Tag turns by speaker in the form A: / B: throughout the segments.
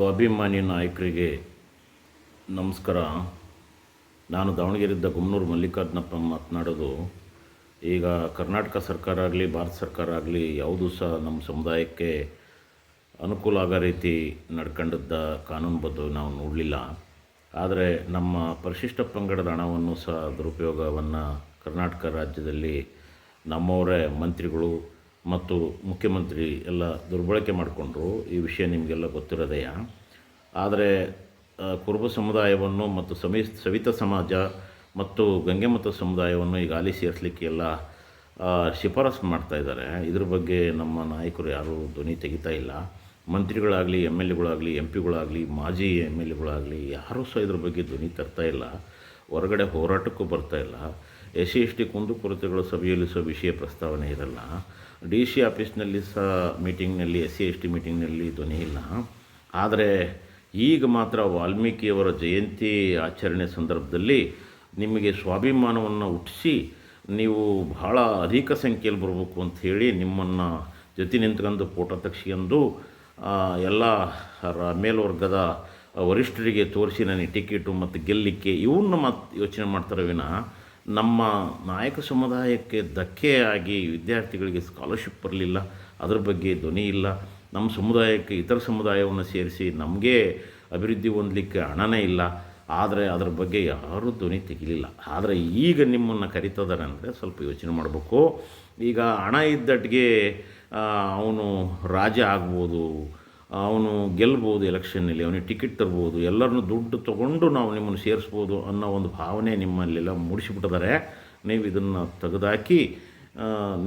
A: ಸ್ವಾಭಿಮಾನಿ ನಾಯಕರಿಗೆ ನಮಸ್ಕಾರ. ನಾನು ದಾವಣಗೆರೆಯಿಂದ ಗುಮ್ನೂರು ಮಲ್ಲಿಕಾರ್ಜುನಪ್ಪ ಮಾತನಾಡೋದು. ಈಗ ಕರ್ನಾಟಕ ಸರ್ಕಾರ ಆಗಲಿ, ಭಾರತ ಸರ್ಕಾರ ಆಗಲಿ, ಯಾವುದೂ ಸಹ ನಮ್ಮ ಸಮುದಾಯಕ್ಕೆ ಅನುಕೂಲ ಆಗೋ ರೀತಿ ನಡ್ಕೊಂಡಿದ್ದ ಕಾನೂನುಬದ್ಧ ನಾವು ನೋಡಲಿಲ್ಲ. ಆದರೆ ನಮ್ಮ ಪರಿಶಿಷ್ಟ ಪಂಗಡದ ಹಣವನ್ನು ಸಹ ದುರುಪಯೋಗವನ್ನು ಕರ್ನಾಟಕ ರಾಜ್ಯದಲ್ಲಿ ನಮ್ಮವರೇ ಮಂತ್ರಿಗಳು ಮತ್ತು ಮುಖ್ಯಮಂತ್ರಿ ಎಲ್ಲ ದುರ್ಬಳಕೆ ಮಾಡಿಕೊಂಡ್ರು. ಈ ವಿಷಯ ನಿಮಗೆಲ್ಲ ಗೊತ್ತಿರೋದೆಯ ಆದರೆ ಕುರುಬ ಸಮುದಾಯವನ್ನು ಮತ್ತು ಸಮಿ, ಸವಿತ ಸಮಾಜ ಮತ್ತು ಗಂಗೆಮತ ಸಮುದಾಯವನ್ನು ಈಗ ಆಲಿ ಸೇರಿಸಲಿಕ್ಕೆ ಎಲ್ಲ ಶಿಫಾರಸು ಮಾಡ್ತಾ ಇದ್ದಾರೆ. ಇದ್ರ ಬಗ್ಗೆ ನಮ್ಮ ನಾಯಕರು ಯಾರೂ ಧ್ವನಿ ತೆಗಿತಾ ಇಲ್ಲ. ಮಂತ್ರಿಗಳಾಗಲಿ, ಎಂ ಎಲ್ ಎಗಳಾಗಲಿ, ಎಂ ಪಿಗಳಾಗಲಿ, ಮಾಜಿ ಎಂ ಎಲ್ ಎಗಳಾಗಲಿ ಯಾರೂ ಸಹ ಇದ್ರ ಬಗ್ಗೆ ಧ್ವನಿ ತರ್ತಾ ಇಲ್ಲ. ಹೊರಗಡೆ ಹೋರಾಟಕ್ಕೂ ಬರ್ತಾ ಇಲ್ಲ. ಎಸ್ ಸಿ ಎಸ್ ಟಿ ಕುಂದುಕೊರತೆಗಳ ಸಭೆಯಲ್ಲಿ ಸಹ ವಿಷಯ ಪ್ರಸ್ತಾವನೆ ಇರಲ್ಲ. ಡಿ ಸಿ ಆಫೀಸ್ನಲ್ಲಿ ಸಹ ಮೀಟಿಂಗ್ನಲ್ಲಿ ಎಸ್ ಸಿ ಎಸ್ ಟಿ ಮೀಟಿಂಗ್ನಲ್ಲಿ ಧ್ವನಿ ಇಲ್ಲ. ಆದರೆ ಈಗ ಮಾತ್ರ ವಾಲ್ಮೀಕಿಯವರ ಜಯಂತಿ ಆಚರಣೆ ಸಂದರ್ಭದಲ್ಲಿ ನಿಮಗೆ ಸ್ವಾಭಿಮಾನವನ್ನು ಹುಟ್ಟಿಸಿ ನೀವು ಬಹಳ ಅಧಿಕ ಸಂಖ್ಯೆಯಲ್ಲಿ ಬರಬೇಕು ಅಂತ ಹೇಳಿ ನಿಮ್ಮನ್ನು ಜೊತೆ ನಿಂತ್ಕೊಂಡು ಫೋಟೋ ತೆಗೆಸ್ಕೊಂಡು ಎಲ್ಲ ಮೇಲ್ವರ್ಗದ ವರಿಷ್ಠರಿಗೆ ತೋರಿಸಿ ನನಗೆ ಟಿಕೆಟು ಮತ್ತು ಗೆಲ್ಲಿಕ್ಕೆ ಇವನ್ನ ಮಾತು ಯೋಚನೆ ಮಾಡ್ತಾರೆ ವಿನ ನಮ್ಮ ನಾಯಕ ಸಮುದಾಯಕ್ಕೆ ಧಕ್ಕೆಯಾಗಿ ವಿದ್ಯಾರ್ಥಿಗಳಿಗೆ ಸ್ಕಾಲರ್ಶಿಪ್ ಬರಲಿಲ್ಲ, ಅದರ ಬಗ್ಗೆ ಧ್ವನಿ ಇಲ್ಲ. ನಮ್ಮ ಸಮುದಾಯಕ್ಕೆ ಇತರ ಸಮುದಾಯವನ್ನು ಸೇರಿಸಿ ನಮಗೆ ಅಭಿವೃದ್ಧಿ ಹೊಂದಲಿಕ್ಕೆ ಹಣನೇ ಇಲ್ಲ. ಆದರೆ ಅದರ ಬಗ್ಗೆ ಯಾರೂ ಧ್ವನಿ ತೆಗಿಲಿಲ್ಲ. ಆದರೆ ಈಗ ನಿಮ್ಮನ್ನು ಕರಿತದಾರೆ ಅಂದರೆ ಸ್ವಲ್ಪ ಯೋಚನೆ ಮಾಡಬೇಕು. ಈಗ ಹಣ ಇದ್ದಟ್ಟಿಗೆ ಅವನು ರಾಜ ಆಗ್ಬೋದು ಅವನು ಗೆಲ್ಬೋದು ಎಲೆಕ್ಷನ್ನಲ್ಲಿ, ಅವನಿಗೆ ಟಿಕೆಟ್ ತರ್ಬೋದು, ಎಲ್ಲರನ್ನೂ ದುಡ್ಡು ತೊಗೊಂಡು ನಾವು ನಿಮ್ಮನ್ನು ಸೇರಿಸ್ಬೋದು ಅನ್ನೋ ಒಂದು ಭಾವನೆ ನಿಮ್ಮಲ್ಲೆಲ್ಲ ಮೂಡಿಸಿಬಿಟ್ಟಿದ್ದಾರೆ. ನೀವು ಇದನ್ನು ತೆಗೆದಾಕಿ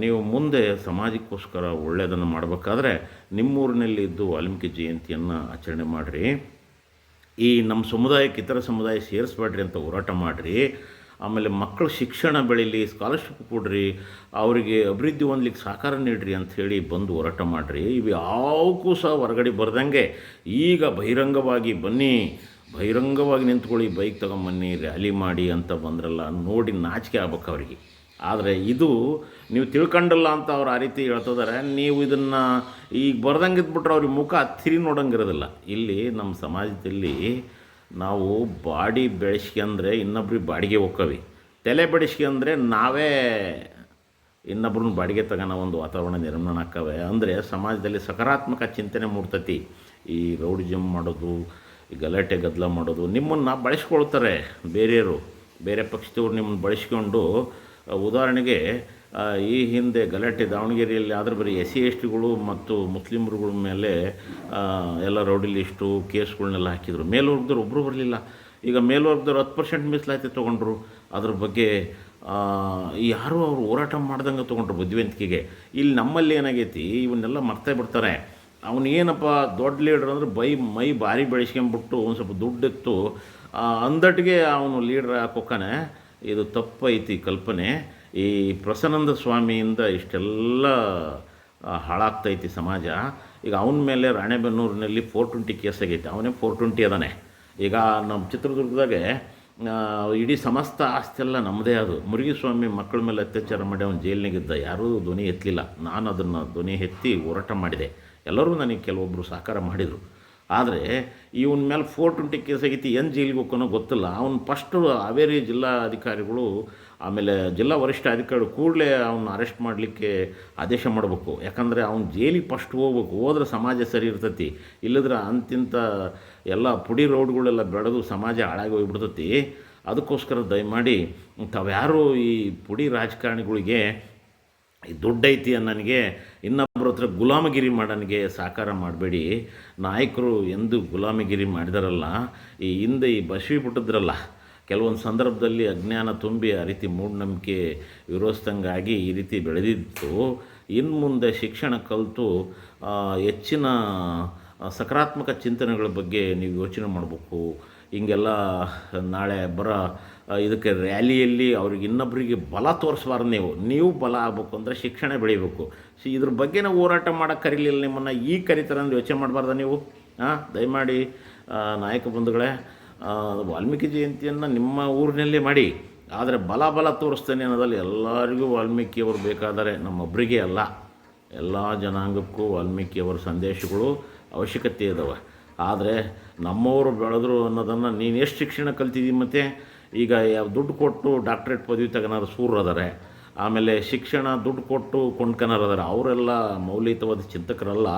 A: ನೀವು ಮುಂದೆ ಸಮಾಜಕ್ಕೋಸ್ಕರ ಒಳ್ಳೆಯದನ್ನು ಮಾಡಬೇಕಾದ್ರೆ ನಿಮ್ಮೂರಿನಲ್ಲಿ ಇದ್ದು ವಾಲ್ಮೀಕಿ ಜಯಂತಿಯನ್ನು ಆಚರಣೆ ಮಾಡಿರಿ. ಈ ನಮ್ಮ ಸಮುದಾಯಕ್ಕೆ ಇತರ ಸಮುದಾಯ ಸೇರಿಸ್ಬೇಡ್ರಿ ಅಂತ ಹೋರಾಟ ಮಾಡಿರಿ. ಆಮೇಲೆ ಮಕ್ಕಳ ಶಿಕ್ಷಣ ಬೆಳೀಲಿ ಸ್ಕಾಲರ್ಶಿಪ್ ಕೊಡ್ರಿ, ಅವರಿಗೆ ಅಭಿವೃದ್ಧಿ ಹೊಂದ್ಲಿಕ್ಕೆ ಸಹಕಾರ ನೀಡ್ರಿ ಅಂಥೇಳಿ ಬಂದು ಹೋರಾಟ ಮಾಡಿರಿ. ಇವು ಯಾವಕ್ಕೂ ಸಹ ಹೊರಗಡೆ ಬರ್ದಂಗೆ ಈಗ ಬಹಿರಂಗವಾಗಿ ಬನ್ನಿ, ಬಹಿರಂಗವಾಗಿ ನಿಂತ್ಕೊಳ್ಳಿ, ಬೈಕ್ ತಗೊಂಬನ್ನಿ ರ್ಯಾಲಿ ಮಾಡಿ ಅಂತ ಬಂದ್ರಲ್ಲ, ನೋಡಿ ನಾಚಿಕೆ ಆಗ್ಬೇಕು ಅವರಿಗೆ. ಆದರೆ ಇದು ನೀವು ತಿಳ್ಕೊಂಡಲ್ಲ ಅಂತ ಅವ್ರು ಆ ರೀತಿ ಹೇಳ್ತಿದ್ದಾರೆ ನೀವು ಇದನ್ನು ಈಗ ಬರ್ದಂಗೆ ಇದ್ಬಿಟ್ರೆ ಅವ್ರಿಗೆ ಮುಖ ತಿರಿ ನೋಡಂಗಿರೋದಿಲ್ಲ. ಇಲ್ಲಿ ನಮ್ಮ ಸಮಾಜದಲ್ಲಿ ನಾವು ಬಾಡಿ ಬೆಳೆಸ್ಕೊಂಡ್ರೆ ಇನ್ನೊಬ್ರಿಗೆ ಬಾಡಿಗೆ ಹೋಕ್ಕವಿ ತಲೆ ಬೆಳೆಸ್ಕೊಂಡ್ರೆ ನಾವೇ ಇನ್ನೊಬ್ರನ್ನ ಬಾಡಿಗೆ ತಗೋಣ, ಒಂದು ವಾತಾವರಣ ನಿರ್ಮಾಣ ಆಕ್ಕವೆ. ಅಂದರೆ ಸಮಾಜದಲ್ಲಿ ಸಕಾರಾತ್ಮಕ ಚಿಂತನೆ ಮೂಡ್ತತಿ. ಈ ರೌಡಿಜಮ್ ಮಾಡೋದು, ಈ ಗಲಾಟೆ ಗದ್ದಲ ಮಾಡೋದು, ನಿಮ್ಮನ್ನು ಬಳಸ್ಕೊಳ್ತಾರೆ ಬೇರೆಯವರು. ಬೇರೆ ಪಕ್ಷದವ್ರು ನಿಮ್ಮನ್ನು ಬಳಸ್ಕೊಂಡು, ಉದಾಹರಣೆಗೆ ಈ ಹಿಂದೆ ಗಲಾಟೆ ದಾವಣಗೆರೆಯಲ್ಲಿ ಆದರೆ ಬರೀ ಎಸ್ ಸಿ ಎಸ್ ಟಿಗಳು ಮತ್ತು ಮುಸ್ಲಿಮ್ರುಗಳ ಮೇಲೆ ಎಲ್ಲ ರೌಡಿ ಲಿಸ್ಟು ಕೇಸ್ಗಳನ್ನೆಲ್ಲ ಹಾಕಿದರು. ಮೇಲ್ವರ್ಗದವ್ರು ಒಬ್ಬರು ಬರಲಿಲ್ಲ. ಈಗ ಮೇಲ್ವರ್ಗದವ್ರು ಹತ್ತು ಪರ್ಸೆಂಟ್ ಮೀಸಲಾತಿ ತೊಗೊಂಡ್ರು. ಅದ್ರ ಬಗ್ಗೆ ಯಾರೂ ಅವರು ಹೋರಾಟ ಮಾಡ್ದಂಗೆ ತೊಗೊಂಡ್ರು ಬುದ್ಧಿವಂತಿಕೆಗೆ ಇಲ್ಲಿ ನಮ್ಮಲ್ಲಿ ಏನಾಗೈತಿ ಇವನ್ನೆಲ್ಲ ಮರ್ತೇ ಬಿಡ್ತಾರೆ. ಅವನು ಏನಪ್ಪ ದೊಡ್ಡ ಲೀಡ್ರ್ ಅಂದ್ರೆ ಬೈ ಮೈ ಭಾರಿ ಬೆಳೆಸ್ಕೊಂಬಿಟ್ಟು ಒಂದು ಸ್ವಲ್ಪ ದುಡ್ಡಿತ್ತು ಆ, ಅಂದಟ್ಟಿಗೆ ಅವನು ಲೀಡ್ರ್ ಹಾಕೋಕಾನೆ ಇದು ತಪ್ಪೈತಿ ಕಲ್ಪನೆ. ಈ ಪ್ರಸನ್ನಂದ ಸ್ವಾಮಿಯಿಂದ ಇಷ್ಟೆಲ್ಲ ಹಾಳಾಗ್ತೈತಿ ಸಮಾಜ. ಈಗ ಅವನ ಮೇಲೆ ರಾಣೆಬೆನ್ನೂರಿನಲ್ಲಿ ಫೋರ್ ಟ್ವೆಂಟಿ ಕೇಸ್ ಆಗೈತೆ. ಅವನೇ ಫೋರ್ ಟ್ವೆಂಟಿ ಅದಾನೆ. ಈಗ ನಮ್ಮ ಚಿತ್ರದುರ್ಗದಾಗೆ ಇಡೀ ಸಮಸ್ತ ಆಸ್ತಿ ಎಲ್ಲ ನಮ್ಮದೇ ಅದು. ಮುರುಘಸ್ವಾಮಿ ಮಕ್ಕಳ ಮೇಲೆ ಅತ್ಯಾಚಾರ ಮಾಡಿ ಅವನು ಜೈಲಿನಾಗಿದ್ದ ಯಾರೂ ಧ್ವನಿ ಎತ್ತಲಿಲ್ಲ. ನಾನು ಅದನ್ನು ಧ್ವನಿ ಎತ್ತಿ ಹೋರಾಟ ಮಾಡಿದೆ. ಎಲ್ಲರೂ ನನಗೆ ಕೆಲವೊಬ್ಬರು ಸಹಕಾರ ಮಾಡಿದರು. ಆದರೆ, ಇವನ ಮೇಲೆ ಫೋರ್ ಟ್ವೆಂಟಿ ಕೇಸ್ ಆಗೈತಿ, ಏನು ಜೈಲಿಗೆ ಹೋಗೋನೋ ಗೊತ್ತಿಲ್ಲ. ಅವನು ಫಸ್ಟು ಹಾವೇರಿ ಜಿಲ್ಲಾ ಅಧಿಕಾರಿಗಳು ಆಮೇಲೆ ಜಿಲ್ಲಾ ವರಿಷ್ಠ ಅಧಿಕಾರಿ ಕೂಡಲೇ ಅವನ್ನ ಅರೆಸ್ಟ್ ಮಾಡಲಿಕ್ಕೆ ಆದೇಶ ಮಾಡಬೇಕು. ಯಾಕಂದರೆ ಅವ್ನು ಜೈಲಿಗೆ ಫಸ್ಟ್ ಹೋಗ್ಬೇಕು. ಹೋದ್ರೆ ಸಮಾಜ ಸರಿ ಇರ್ತೈತಿ. ಇಲ್ಲದ್ರೆ ಅಂತಿಂಥ ಎಲ್ಲ ಪುಡಿ ರೋಡ್ಗಳೆಲ್ಲ ಬೆಳೆದು ಸಮಾಜ ಹಾಳಾಗಿ ಹೋಗ್ಬಿಡ್ತೈತಿ. ಅದಕ್ಕೋಸ್ಕರ ದಯಮಾಡಿ ತಾವ್ಯಾರು ಈ ಪುಡಿ ರಾಜಕಾರಣಿಗಳಿಗೆ ಈ ದುಡ್ಡೈತಿ ನನಗೆ ಇನ್ನೊಬ್ಬರ ಹತ್ರ ಗುಲಾಮಗಿರಿ ಮಾಡೋನಿಗೆ ಸಾಕಾರ ಮಾಡಬೇಡಿ. ನಾಯಕರು ಎಂದು ಗುಲಾಮಗಿರಿ ಮಾಡಿದಾರಲ್ಲ, ಈ ಹಿಂದೆ ಈ ಬಸವಿ ಬಿಟ್ಟಿದ್ರಲ್ಲ ಕೆಲವೊಂದು ಸಂದರ್ಭದಲ್ಲಿ ಅಜ್ಞಾನ ತುಂಬಿ ಆ ರೀತಿ ಮೂಢನಂಬಿಕೆ ವಿರೋಧಿಸ್ದಂಗಾಗಿ ಈ ರೀತಿ ಬೆಳೆದಿತ್ತು. ಇನ್ನು ಮುಂದೆ ಶಿಕ್ಷಣ ಕಲಿತು ಹೆಚ್ಚಿನ ಸಕಾರಾತ್ಮಕ ಚಿಂತನೆಗಳ ಬಗ್ಗೆ ನೀವು ಯೋಚನೆ ಮಾಡಬೇಕು. ಹಿಂಗೆಲ್ಲ ನಾಳೆ ಬರೋ ಇದಕ್ಕೆ ರ್ಯಾಲಿಯಲ್ಲಿ ಅವ್ರಿಗೆ ಇನ್ನೊಬ್ಬರಿಗೆ ಬಲ ತೋರಿಸ್ಬಾರ್ದು ನೀವು. ನೀವು ಬಲ ಆಗಬೇಕು ಅಂದರೆ ಶಿಕ್ಷಣ ಬೆಳಿಬೇಕು. ಸಿ, ಇದ್ರ ಬಗ್ಗೆ ನಾವು ಹೋರಾಟ ಮಾಡೋಕ್ಕೆ ಕರೀಲಿಲ್ಲ ನಿಮ್ಮನ್ನು. ಈ ಕರೀತಾರೆ ಅಂದ್ರೆ ಯೋಚನೆ ಮಾಡಬಾರ್ದ ನೀವು? ಹಾಂ ದಯಮಾಡಿ ನಾಯಕ ಬಂಧುಗಳೇ ವಾಲ್ಮೀಕಿ ಜಯಂತಿಯನ್ನು ನಿಮ್ಮ ಊರಿನಲ್ಲೇ ಮಾಡಿ, ಆದರೆ ಬಲ ಬಲ ತೋರಿಸ್ತೇನೆ ಅನ್ನೋದಲ್ಲಿ ಎಲ್ಲರಿಗೂ ವಾಲ್ಮೀಕಿಯವರು ಬೇಕಾದರೆ ನಮ್ಮೊಬ್ಬರಿಗೆ ಅಲ್ಲ. ಎಲ್ಲ ಜನಾಂಗಕ್ಕೂ ವಾಲ್ಮೀಕಿಯವರ ಸಂದೇಶಗಳು ಅವಶ್ಯಕತೆ ಇದಾವೆ ಆದರೆ ನಮ್ಮವರು ಬೆಳೆದ್ರು ಅನ್ನೋದನ್ನು ನೀನು ಎಷ್ಟು ಶಿಕ್ಷಣ ಕಲ್ತಿದ್ದೀನಿ ಮತ್ತು? ಈಗ ಯಾವ ದುಡ್ಡು ಕೊಟ್ಟು ಡಾಕ್ಟ್ರೇಟ್ ಪದವಿ ತಗೋನಾರು ಸೂರ್ರು ಅದಾರೆ. ಆಮೇಲೆ ಶಿಕ್ಷಣ ದುಡ್ಡು ಕೊಟ್ಟು ಕೊಂಡ್ಕೊನಾರು ಅದಾರೆ. ಅವರೆಲ್ಲ ಮೌಲ್ಯಯುತವಾದ ಚಿಂತಕರಲ್ಲ.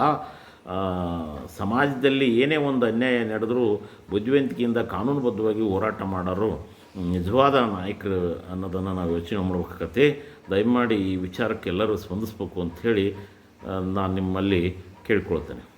A: ಸಮಾಜದಲ್ಲಿ ಏನೇ ಒಂದು ಅನ್ಯಾಯ ನಡೆದರೂ ಬುದ್ಧಿವಂತಿಕೆಯಿಂದ ಕಾನೂನುಬದ್ಧವಾಗಿ ಹೋರಾಟ ಮಾಡೋರು ನಿಜವಾದ ನಾಯಕರು ಅನ್ನೋದನ್ನು ನಾವು ಯೋಚನೆ ಮಾಡಬೇಕಾಗತ್ತೆ. ದಯಮಾಡಿ ಈ ವಿಚಾರಕ್ಕೆ ಎಲ್ಲರೂ ಸ್ಪಂದಿಸ್ಬೇಕು ಅಂಥೇಳಿ ನಾನು ನಿಮ್ಮಲ್ಲಿ ಕೇಳ್ಕೊಳ್ತೇನೆ.